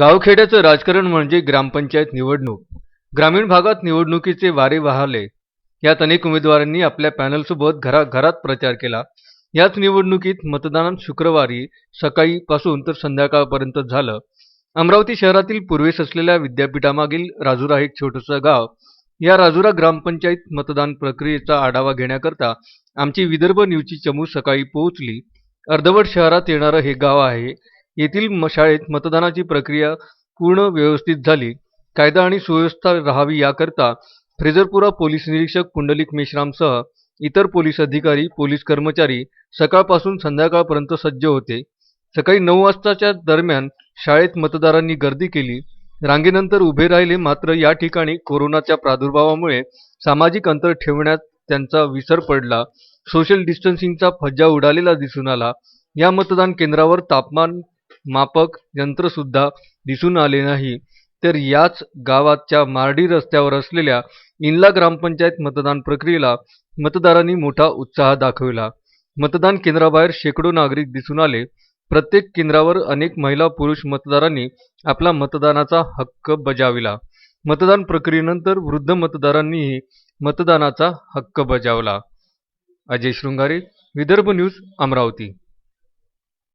गावखेड्याचं राजकारण म्हणजे ग्रामपंचायत निवडणूक. ग्रामीण भागात निवडणुकीचे वारे वाहले. यात अनेक उमेदवारांनी आपल्या पॅनलसोबत घराघरात प्रचार केला. याच निवडणुकीत मतदान शुक्रवारी सकाळी पासून तर संध्याकाळपर्यंत झालं. अमरावती शहरातील पूर्वेस असलेल्या विद्यापीठामागील राजुरा एक छोटंसं गाव. या राजुरा ग्रामपंचायत मतदान प्रक्रियेचा आढावा घेण्याकरता आमची विदर्भ न्यूजची चमू सकाळी पोहोचली. अर्धवट शहरात येणारं हे गाव आहे. येथील म शाळेत मतदानाची प्रक्रिया पूर्ण व्यवस्थित झाली. कायदा आणि सुव्यवस्था राहावी याकरता फ्रेजरपुरा पोलीस निरीक्षक पुंडलिक मेश्रामसह इतर पोलीस अधिकारी पोलीस कर्मचारी सकाळपासून संध्याकाळपर्यंत सज्ज होते. सकाळी नऊ वाजताच्या दरम्यान शाळेत मतदारांनी गर्दी केली. रांगेनंतर उभे राहिले मात्र या ठिकाणी कोरोनाच्या प्रादुर्भावामुळे सामाजिक अंतर ठेवण्यात त्यांचा विसर पडला. सोशल डिस्टन्सिंगचा फज्जा उडालेला दिसून आला. या मतदान केंद्रावर तापमान मापक यंत्रसुद्धा दिसून आले नाही. तर याच गावाच्या मार्डी रस्त्यावर असलेल्या इनला ग्रामपंचायत मतदान प्रक्रियेला मतदारांनी मोठा उत्साह दाखविला. मतदान केंद्राबाहेर शेकडो नागरिक दिसून आले. प्रत्येक केंद्रावर अनेक महिला पुरुष मतदारांनी आपला मतदानाचा हक्क बजाविला. मतदान प्रक्रियेनंतर वृद्ध मतदारांनीही मतदानाचा हक्क बजावला. अजय शृंगारे विदर्भ न्यूज अमरावती.